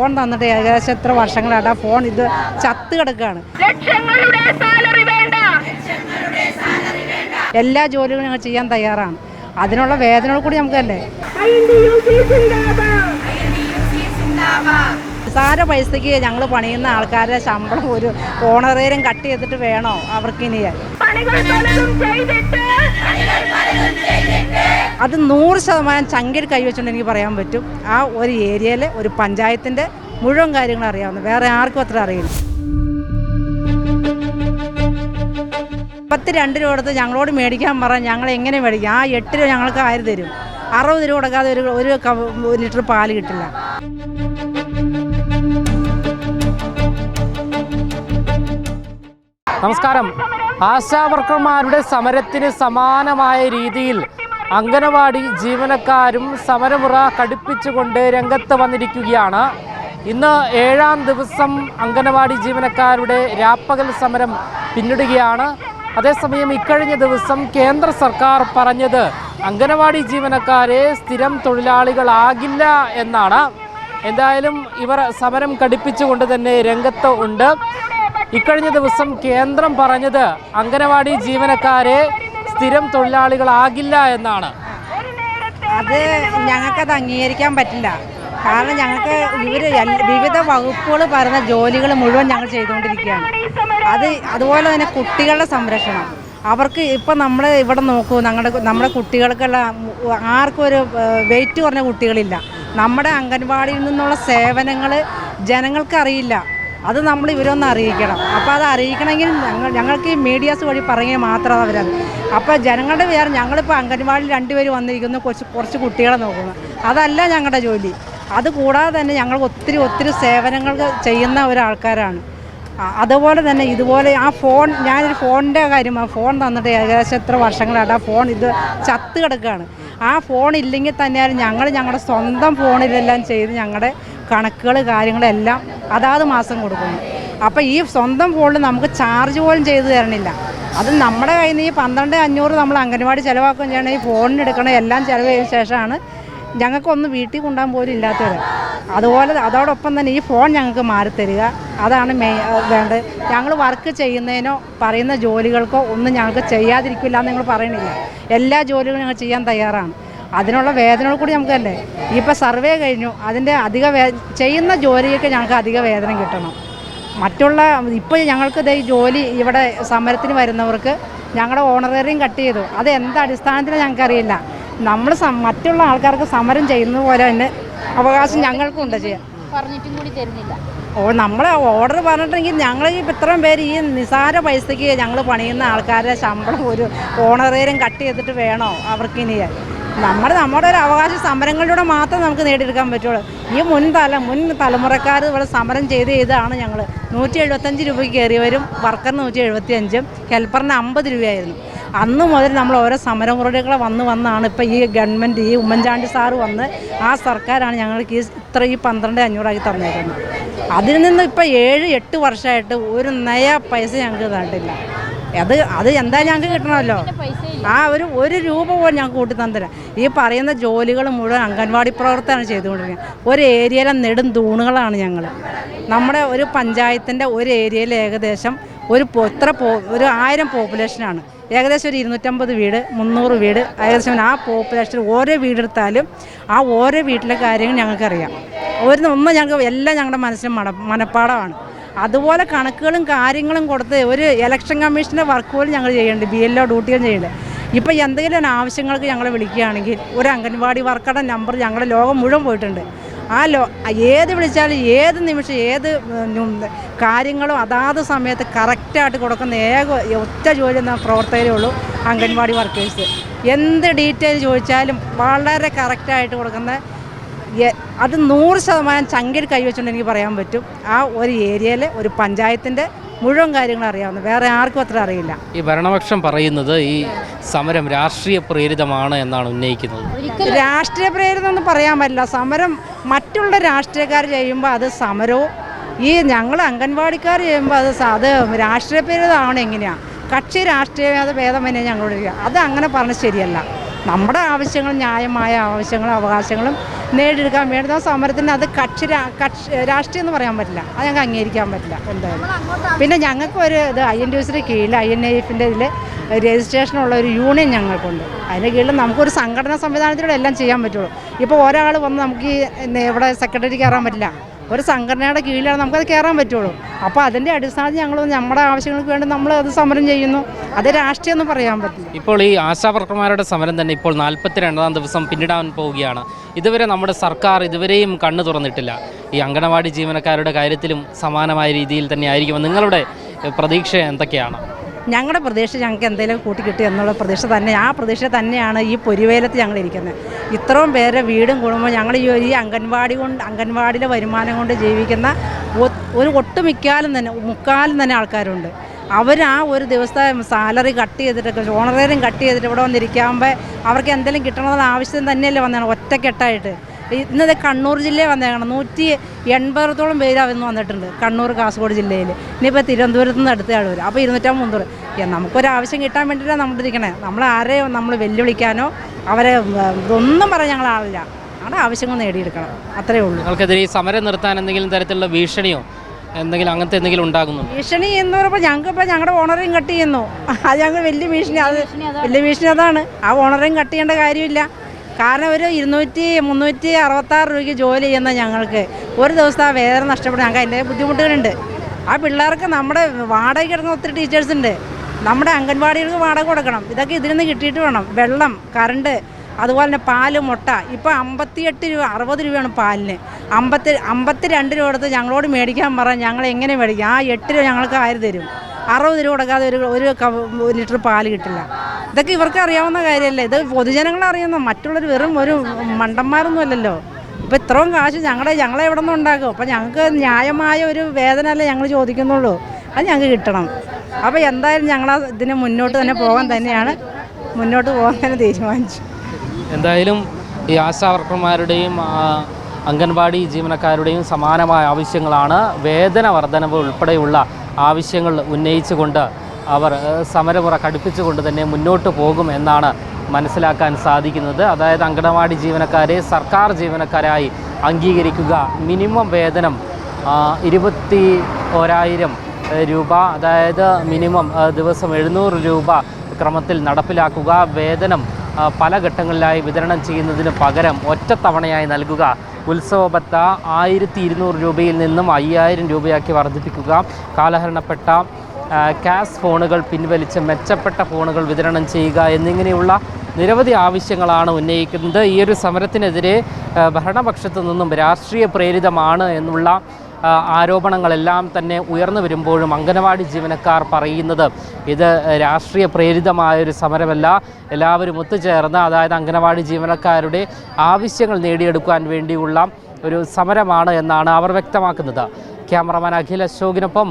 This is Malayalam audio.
ഫോൺ തന്നിട്ട് ഏകദേശം എത്ര വർഷങ്ങളായിട്ട് ആ ഫോൺ ഇത് ചത്ത് കിടക്കുകയാണ്. ലക്ഷങ്ങളുടെ സാലറി വേണ്ട. എല്ലാ ജോലികളും ഞങ്ങൾ ചെയ്യാൻ തയ്യാറാണ്. അതിനുള്ള വേദനകൾ കൂടി നമുക്കല്ലേ? നിസാര പൈസയ്ക്ക് ഞങ്ങൾ പണിയുന്ന ആൾക്കാരുടെ ശമ്പളം ഒരു ഓണറേരും കട്ട് ചെയ്തിട്ട് വേണോ അവർക്ക് ഇനി പണികൾ പലതും ചെയ്തിട്ട്. അത് നൂറ് ശതമാനം ചങ്കിൽ കൈവച്ചുകൊണ്ട് എനിക്ക് പറയാൻ പറ്റും. ആ ഒരു ഏരിയയിലെ ഒരു പഞ്ചായത്തിന്റെ മുഴുവൻ കാര്യങ്ങൾ അറിയാവുന്ന വേറെ ആർക്കും അത്ര അറിയില്ല. പത്ത് രണ്ട് രൂപ കൊടുത്ത് ഞങ്ങളോട് മേടിക്കാൻ പറഞ്ഞാൽ ഞങ്ങൾ എങ്ങനെ മേടിക്കും? ആ എട്ട് രൂപ ഞങ്ങൾക്ക് ആര് തരും. അറുപത് രൂപ കൊടുക്കാതെ ഒരു ഒരു ലിറ്റർ പാൽ കിട്ടില്ല. നമസ്കാരം. ആശാ വർക്കർമാരുടെ സമരത്തിന് സമാനമായ രീതിയിൽ അംഗനവാടി ജീവനക്കാരും സമരമുറ കടുപ്പിച്ചുകൊണ്ട് രംഗത്ത് വന്നിരിക്കുകയാണ്. ഇന്ന് ഏഴാം ദിവസം അംഗനവാടി ജീവനക്കാരുടെ രാപ്പകൽ സമരം പിന്നിടുകയാണ്. അതേസമയം ഇക്കഴിഞ്ഞ ദിവസം കേന്ദ്ര സർക്കാർ പറഞ്ഞത് അംഗനവാടി ജീവനക്കാരെ സ്ഥിരം തൊഴിലാളികളാകില്ല എന്നാണ്. എന്തായാലും ഇവർ സമരം കടുപ്പിച്ചുകൊണ്ട് തന്നെ രംഗത്ത് ഉണ്ട്. ഇക്കഴിഞ്ഞ ദിവസം കേന്ദ്രം പറഞ്ഞത് അംഗനവാടി ജീവനക്കാരെ സ്ഥിരം തൊഴിലാളികളാകില്ല എന്നാണ്. അത് ഞങ്ങൾക്കത് അംഗീകരിക്കാൻ പറ്റില്ല. കാരണം ഞങ്ങൾക്ക് ഇവർ വിവിധ വകുപ്പുകൾ പറയുന്ന ജോലികൾ മുഴുവൻ ഞങ്ങൾ ചെയ്തുകൊണ്ടിരിക്കുകയാണ്. അത് അതുപോലെ തന്നെ കുട്ടികളുടെ സംരക്ഷണം. അവർക്ക് ഇപ്പം നമ്മൾ ഇവിടെ നോക്കൂ ഞങ്ങളുടെ നമ്മുടെ കുട്ടികൾക്കുള്ള ആർക്കും ഒരു വെയിറ്റ് കുറഞ്ഞ കുട്ടികളില്ല. നമ്മുടെ അംഗൻവാടിയിൽ നിന്നുള്ള സേവനങ്ങൾ ജനങ്ങൾക്ക് അറിയില്ല. അത് നമ്മൾ ഇവരൊന്ന് അറിയിക്കണം. അപ്പോൾ അത് അറിയിക്കണമെങ്കിൽ ഞങ്ങൾ ഞങ്ങൾക്ക് ഈ മീഡിയാസ് വഴി പറയുക മാത്രമാണ് അവരത്. അപ്പോൾ ജനങ്ങളുടെ വിചാരം ഞങ്ങളിപ്പോൾ അംഗൻവാടിയിൽ രണ്ടുപേര് വന്നിരിക്കുന്നു കുറച്ച് കുറച്ച് കുട്ടികളെ നോക്കുന്നു. അതല്ല ഞങ്ങളുടെ ജോലി. അത് കൂടാതെ തന്നെ ഞങ്ങൾ ഒത്തിരി ഒത്തിരി സേവനങ്ങൾ ചെയ്യുന്ന ഒരാൾക്കാരാണ്. അതുപോലെ തന്നെ ഇതുപോലെ ആ ഫോൺ ഞാനൊരു ഫോണിന്റെ കാര്യം ആ ഫോൺ തന്നിട്ട് ഏകദേശം എത്ര വർഷങ്ങളായിട്ട് ആ ഫോൺ ഇത് ചത്ത് കിടക്കുകയാണ്. ആ ഫോൺ ഇല്ലെങ്കിൽ തന്നെയാലും ഞങ്ങൾ ഞങ്ങളുടെ സ്വന്തം ഫോണിലെല്ലാം ചെയ്ത് ഞങ്ങളുടെ കണക്കുകൾ കാര്യങ്ങളെല്ലാം അതാത് മാസം കൊടുക്കുന്നു. അപ്പോൾ ഈ സ്വന്തം ഫോണിൽ നമുക്ക് ചാർജ് പോലും ചെയ്തു തരണില്ല. അത് നമ്മുടെ കയ്യിൽ നിന്ന് ഈ പന്ത്രണ്ട് അഞ്ഞൂറ് നമ്മൾ അംഗനവാടി ചിലവാക്കുകയും ചെയ്യണം. ഈ ഫോണിന് എടുക്കണം എല്ലാം ചിലവ് ചെയ്ത ശേഷമാണ് ഞങ്ങൾക്കൊന്ന് വീട്ടിൽ കൊണ്ടുപോകാൻ പോലും ഇല്ലാത്തവർ അതുപോലെ അതോടൊപ്പം തന്നെ ഈ ഫോൺ ഞങ്ങൾക്ക് മാറിത്തരിക. അതാണ് മെയിൻ വേണ്ടത്. ഞങ്ങൾ വർക്ക് ചെയ്യുന്നതിനോ പറയുന്ന ജോലികൾക്കോ ഒന്നും ഞങ്ങൾക്ക് ചെയ്യാതിരിക്കില്ല എന്ന് നിങ്ങൾ പറയണില്ല. എല്ലാ ജോലികളും ഞങ്ങൾ ചെയ്യാൻ തയ്യാറാണ്. അതിനുള്ള വേതനങ്ങൾ കൂടി നമുക്കല്ലേ? ഇപ്പോൾ സർവേ കഴിഞ്ഞു. അതിന്റെ അധിക വേ ചെയ്യുന്ന ജോലിയൊക്കെ ഞങ്ങൾക്ക് അധിക വേതനം കിട്ടണം. മറ്റുള്ള ഇപ്പോൾ ഞങ്ങൾക്ക് ഈ ജോലി ഇവിടെ സമരത്തിന് വരുന്നവർക്ക് ഞങ്ങളുടെ ഓണറേറിയം കട്ട് ചെയ്തു. അത് എന്ത് അടിസ്ഥാനത്തിൽ ഞങ്ങൾക്കറിയില്ല. നമ്മൾ മറ്റുള്ള ആൾക്കാർക്ക് സമരം ചെയ്യുന്ന പോലെ തന്നെ അവകാശം ഞങ്ങൾക്കും ഉണ്ട് ചെയ്യാം പറഞ്ഞിട്ടും കൂടി തരുന്നില്ല. ഓ നമ്മൾ ഓർഡർ പറഞ്ഞിട്ടുണ്ടെങ്കിൽ ഞങ്ങൾ ഈ ഇത്രയും പേര് ഈ നിസാര പൈസയ്ക്ക് ഞങ്ങൾ പണിയുന്ന ആൾക്കാരുടെ ശമ്പളം ഒരു ഓണറേറിയം കട്ട് ചെയ്തിട്ട് വേണോ? അവർക്ക് ഇനി നമ്മുടെ നമ്മുടെ ഒരു അവകാശ സമരങ്ങളിലൂടെ മാത്രം നമുക്ക് നേടിയെടുക്കാൻ പറ്റുള്ളൂ. ഈ മുൻ തല മുൻ തലമുറക്കാർ ഇവിടെ സമരം ചെയ്ത് ചെയ്താണ് ഞങ്ങൾ നൂറ്റി എഴുപത്തഞ്ച് രൂപയ്ക്ക് കയറിയവരും വർക്കറിന് നൂറ്റി എഴുപത്തി അഞ്ചും ഹെൽപ്പറിന് അമ്പത് രൂപയായിരുന്നു. അന്ന് മുതൽ നമ്മൾ ഓരോ സമരമുറകളെ വന്ന് വന്നാണ് ഇപ്പോൾ ഈ ഗവൺമെന്റ് ഈ ഉമ്മൻചാണ്ടി സാറ് വന്ന് ആ സർക്കാരാണ് ഞങ്ങൾക്ക് ഈ ഇത്ര ഈ പന്ത്രണ്ട് അഞ്ഞൂറാക്കി തന്നേക്കുന്നത്. അതിൽ നിന്ന് ഇപ്പോൾ ഏഴ് എട്ട് വർഷമായിട്ട് ഒരു നയ പൈസ ഞങ്ങൾക്ക് തന്നിട്ടില്ല. അത് അത് എന്താ ഞങ്ങൾക്ക് കിട്ടണമല്ലോ. ആ ഒരു ഒരു രൂപ പോലും ഞങ്ങൾക്ക് കൂട്ടി തന്നില്ല ഈ പറയുന്ന ജോലികൾ മുഴുവൻ അംഗൻവാടി പ്രവർത്തനമാണ് ചെയ്തുകൊണ്ടിരിക്കുന്നത്. ഒരു ഏരിയയിലെ നെടും തൂണുകളാണ് ഞങ്ങൾ നമ്മുടെ ഒരു പഞ്ചായത്തിന്റെ ഒരു ഏരിയയിൽ ഏകദേശം ഒരു എത്ര ഒരു ആയിരം പോപ്പുലേഷനാണ് ഏകദേശം ഒരു ഇരുന്നൂറ്റമ്പത് വീട് മുന്നൂറ് വീട് ഏകദേശം ആ പോപ്പുലേഷൻ ഓരോ വീടെടുത്താലും ആ ഓരോ വീട്ടിലെ കാര്യങ്ങൾ ഞങ്ങൾക്കറിയാം. ഒരു ഒന്നും ഞങ്ങൾക്ക് എല്ലാം ഞങ്ങളുടെ മനസ്സിന് മന മനപ്പാടമാണ് അതുപോലെ കണക്കുകളും കാര്യങ്ങളും കൊടുത്ത് ഒരു ഇലക്ഷൻ കമ്മീഷന്റെ വർക്ക് പോലും ഞങ്ങൾ ചെയ്യുന്നുണ്ട് ബി എൽ ഒ ഡ്യൂട്ടിയും ചെയ്യുന്നുണ്ട് ഇപ്പോൾ എന്തെങ്കിലും ആവശ്യങ്ങൾക്ക് ഞങ്ങളെ വിളിക്കുകയാണെങ്കിൽ ഒരു അംഗൻവാടി വർക്കറുടെ നമ്പർ ഞങ്ങളുടെ ലോകം മുഴുവൻ പോയിട്ടുണ്ട്. ആ ലോ ഏത് വിളിച്ചാലും ഏത് നിമിഷം ഏത് കാര്യങ്ങളും അതാത് സമയത്ത് കറക്റ്റായിട്ട് കൊടുക്കുന്ന ഏക ഒറ്റ ജോലി എന്ന പ്രവർത്തകരേ ഉള്ളൂ അംഗൻവാടി വർക്കേഴ്സ് എന്ത് ഡീറ്റെയിൽ ചോദിച്ചാലും വളരെ കറക്റ്റായിട്ട് കൊടുക്കുന്ന അത് നൂറ് ശതമാനം ചങ്കിൽ കൈവച്ചുകൊണ്ട് എനിക്ക് പറയാൻ പറ്റും. ആ ഒരു ഏരിയയിലെ ഒരു പഞ്ചായത്തിന്റെ മുഴുവൻ കാര്യങ്ങൾ അറിയാവുന്നത് വേറെ ആർക്കും അത്ര അറിയില്ല. ഈ ഭരണപക്ഷം പറയുന്നത് ഈ സമരം രാഷ്ട്രീയ പ്രേരിതമാണ് എന്നാണ് ഉന്നയിക്കുന്നത്. രാഷ്ട്രീയ പ്രേരിതം എന്ന് പറയാൻ പറ്റില്ല. സമരം മറ്റുള്ള രാഷ്ട്രീയക്കാർ ചെയ്യുമ്പോൾ അത് സമരവും ഈ ഞങ്ങൾ അംഗൻവാടിക്കാർ ചെയ്യുമ്പോൾ അത് അത് രാഷ്ട്രീയ പ്രേരിതമാണ് എങ്ങനെയാണ് കക്ഷി രാഷ്ട്രീയ ഭേദം തന്നെ ഞങ്ങളോട്. അത് അങ്ങനെ പറഞ്ഞ് ശരിയല്ല. നമ്മുടെ ആവശ്യങ്ങൾ ന്യായമായ ആവശ്യങ്ങളും അവകാശങ്ങളും നേടിയെടുക്കാൻ വേണ്ടി ആ സമരത്തിന് അത് കക്ഷി കക്ഷി രാഷ്ട്രീയം എന്ന് പറയാൻ പറ്റില്ല. അത് ഞങ്ങൾക്ക് അംഗീകരിക്കാൻ പറ്റില്ല എന്തായാലും. പിന്നെ ഞങ്ങൾക്ക് ഒരു ഇത് ഐ എൻ ടി യുസിന്റെ കീഴിൽ ഐ എൻ എഫിന്റെ ഇതിൽ രജിസ്ട്രേഷനുള്ള ഒരു യൂണിയൻ ഞങ്ങൾക്കുണ്ട്. അതിന് കീഴിൽ നമുക്കൊരു സംഘടനാ സംവിധാനത്തിലൂടെ എല്ലാം ചെയ്യാൻ പറ്റുള്ളൂ. ഇപ്പോൾ ഒരാൾ വന്ന് നമുക്ക് ഈ ഇവിടെ സെക്രട്ടറി കയറാൻ പറ്റില്ല. ഒരു സംഘടനയുടെ കീഴിലാണ് നമുക്കത് കയറാൻ പറ്റുള്ളൂ. അപ്പോൾ അതിന്റെ അടിസ്ഥാനത്തിൽ ഞങ്ങൾ നമ്മുടെ ആവശ്യങ്ങൾക്ക് വേണ്ടി നമ്മൾ അത് സമരം ചെയ്യുന്നു. അത് രാഷ്ട്രീയം എന്ന് പറയാൻ പറ്റില്ല. ഇപ്പോൾ ഈ ആശാവർക്കർമാരുടെ സമരം തന്നെ ഇപ്പോൾ നാൽപ്പത്തി രണ്ടാം ദിവസം പിന്നിടാൻ പോവുകയാണ്. ഇതുവരെ നമ്മുടെ സർക്കാർ ഇതുവരെയും കണ്ണു തുറന്നിട്ടില്ല. ഈ അങ്കണവാടി ജീവനക്കാരുടെ കാര്യത്തിലും സമാനമായ രീതിയിൽ തന്നെ ആയിരിക്കും നിങ്ങളുടെ പ്രതീക്ഷ എന്തൊക്കെയാണ്? ഞങ്ങളുടെ പ്രദേശം ഞങ്ങൾക്ക് എന്തെങ്കിലും കൂട്ടി കിട്ടി എന്നുള്ള പ്രദേശം തന്നെ ആ പ്രദേശത്ത് തന്നെയാണ് ഈ പൊരിവേലത്ത് ഞങ്ങൾ ഇരിക്കുന്നത്. ഇത്രയും പേരെ വീടും കുടുംബവും ഞങ്ങൾ ഈ ഒരു അംഗൻവാടി കൊണ്ട് അംഗൻവാടിയിലെ വരുമാനം കൊണ്ട് ജീവിക്കുന്ന ഒരു ഒട്ടുമിക്കാലും തന്നെ മുക്കാലും തന്നെ ആൾക്കാരുണ്ട്. അവർ ആ ഒരു ദിവസത്തെ സാലറി കട്ട് ചെയ്തിട്ടൊക്കെ ഓണറേറിയം കട്ട് ചെയ്തിട്ട് ഇവിടെ വന്നിരിക്കുമ്പോൾ അവർക്ക് എന്തെങ്കിലും കിട്ടണമെന്ന ആവശ്യം തന്നെയല്ലേ വന്നതാണ് ഒറ്റക്കെട്ടായിട്ട്. ഇന്നത് കണ്ണൂർ ജില്ലയിൽ വന്നേക്കണം. നൂറ്റി എൺപതോളം പേര് അവിടുന്ന് വന്നിട്ടുണ്ട് കണ്ണൂർ കാസർഗോഡ് ജില്ലയിൽ ഇനിയിപ്പോൾ തിരുവനന്തപുരത്ത് നിന്ന് അടുത്ത ആൾ വരും. അപ്പോൾ ഇരുന്നൂറ്റമ്പത് നമുക്കൊരാവശ്യം കിട്ടാൻ വേണ്ടിയിട്ടാണ് നമ്മൾ ഇരിക്കണേ നമ്മൾ ആരെയും നമ്മൾ വെല്ലുവിളിക്കാനോ അവരെ ഒന്നും ഇതൊന്നും പറയാൻ ഞങ്ങൾ ആളില്ല. ഞങ്ങളുടെ ആവശ്യങ്ങൾ നേടിയെടുക്കണം. അത്രയേ ഉള്ളൂ. നിങ്ങൾക്കെതിരെ ഈ സമരം നിർത്താൻ എന്തെങ്കിലും തരത്തിലുള്ള ഭീഷണിയോ എന്തെങ്കിലും അങ്ങനത്തെ എന്തെങ്കിലും ഉണ്ടാകുന്നു ഭീഷണി എന്ന് പറയുമ്പോൾ ഞങ്ങൾക്ക് ഇപ്പോൾ ഞങ്ങളുടെ ഓണറേയും കട്ട് ചെയ്യുന്നു. അത് ഞങ്ങൾ വലിയ ഭീഷണി. അത് വലിയ ഭീഷണി അതാണ്. ആ ഓണറേയും കട്ട് ചെയ്യേണ്ട കാര്യമില്ല. കാരണം ഒരു ഇരുന്നൂറ്റി മുന്നൂറ്റി അറുപത്താറ് രൂപയ്ക്ക് ജോലി ചെയ്യുന്ന ഞങ്ങൾക്ക് ഒരു ദിവസം ആ വേദന നഷ്ടപ്പെടും. ഞങ്ങൾക്ക് അതിന്റെ ബുദ്ധിമുട്ടുകളുണ്ട്. ആ പിള്ളേർക്ക് നമ്മുടെ വാടകയ്ക്ക് കിടക്കുന്ന ഒത്തിരി ടീച്ചേഴ്സ് ഉണ്ട്. നമ്മുടെ അംഗൻവാടികൾക്ക് വാടക കൊടുക്കണം. ഇതൊക്കെ ഇതിൽ നിന്ന് കിട്ടിയിട്ട് വേണം. വെള്ളം കറണ്ട് അതുപോലെ തന്നെ പാൽ മുട്ട. ഇപ്പോൾ അമ്പത്തിയെട്ട് രൂപ അറുപത് രൂപയാണ് പാലിന്. അമ്പത്തി അമ്പത്തി രണ്ട് രൂപ കൊടുത്ത് ഞങ്ങളോട് മേടിക്കാൻ പറഞ്ഞാൽ ഞങ്ങൾ എങ്ങനെ മേടിക്കും? ആ എട്ട് രൂപ ഞങ്ങൾക്ക് ആര് തരും. അറുപത് രൂപ കൊടുക്കാതെ ഒരു ഒരു ലിറ്റർ പാൽ കിട്ടില്ല. ഇതൊക്കെ ഇവർക്ക് അറിയാവുന്ന കാര്യമല്ലേ ഇത് പൊതുജനങ്ങൾ അറിയുന്ന. മറ്റുള്ളവർ വെറും ഒരു മണ്ടന്മാരൊന്നും അല്ലല്ലോ. ഇപ്പം ഇത്രയും കാശ് ഞങ്ങളെ ഞങ്ങളെ എവിടെ നിന്ന് ഉണ്ടാക്കും? അപ്പം ഞങ്ങൾക്ക് ന്യായമായ ഒരു വേദന അല്ലേ ഞങ്ങൾ ചോദിക്കുന്നുള്ളൂ. അത് ഞങ്ങൾക്ക് കിട്ടണം. അപ്പോൾ എന്തായാലും ഞങ്ങൾ ഇതിന് മുന്നോട്ട് തന്നെ പോകാൻ തന്നെയാണ്. മുന്നോട്ട് പോകാൻ തന്നെ തീരുമാനിച്ചു. എന്തായാലും ഈ ആശാവർക്കർമാരുടെയും വർക്കർമാരുടെയും അംഗൻവാടി ജീവനക്കാരുടെയും സമാനമായ ആവശ്യങ്ങളാണ്. വേതന വർധനവ് ഉൾപ്പെടെയുള്ള ആവശ്യങ്ങൾ ഉന്നയിച്ചുകൊണ്ട് അവർ സമരമുറ കടുപ്പിച്ചുകൊണ്ട് തന്നെ മുന്നോട്ട് പോകും എന്നാണ് മനസ്സിലാക്കാൻ സാധിക്കുന്നത്. അതായത് അങ്കണവാടി ജീവനക്കാരെ സർക്കാർ ജീവനക്കാരായി അംഗീകരിക്കുക മിനിമം വേതനം ഇരുപത്തി ഒരായിരം രൂപ അതായത് മിനിമം ദിവസം എഴുന്നൂറ് രൂപ ക്രമത്തിൽ നടപ്പിലാക്കുക വേതനം പല ഘട്ടങ്ങളിലായി വിതരണം ചെയ്യുന്നതിന് പകരം ഒറ്റത്തവണയായി നൽകുക ഉത്സവബത്ത ആയിരത്തി ഇരുന്നൂറ് രൂപയിൽ നിന്നും അയ്യായിരം രൂപയാക്കി വർദ്ധിപ്പിക്കുക കാലഹരണപ്പെട്ട കാസ് ഫോണുകൾ പിൻവലിച്ച് മെച്ചപ്പെട്ട ഫോണുകൾ വിതരണം ചെയ്യുക എന്നിങ്ങനെയുള്ള നിരവധി ആവശ്യങ്ങളാണ് ഉന്നയിക്കുന്നത്. ഈ ഒരു സമരത്തിനെതിരെ ഭരണപക്ഷത്തു നിന്നും രാഷ്ട്രീയ പ്രേരിതമാണ് എന്നുള്ള ആരോപണങ്ങളെല്ലാം തന്നെ ഉയർന്നു വരുമ്പോഴും അംഗനവാടി ജീവനക്കാർ പറയുന്നത് ഇത് രാഷ്ട്രീയ പ്രേരിതമായൊരു സമരമല്ല. എല്ലാവരും ഒത്തുചേർന്ന് അതായത് അംഗനവാടി ജീവനക്കാരുടെ ആവശ്യങ്ങൾ നേടിയെടുക്കാൻ വേണ്ടിയുള്ള ഒരു സമരമാണ് എന്നാണ് അവർ വ്യക്തമാക്കുന്നത്. ക്യാമറമാൻ അഖിൽ അശോകിനൊപ്പം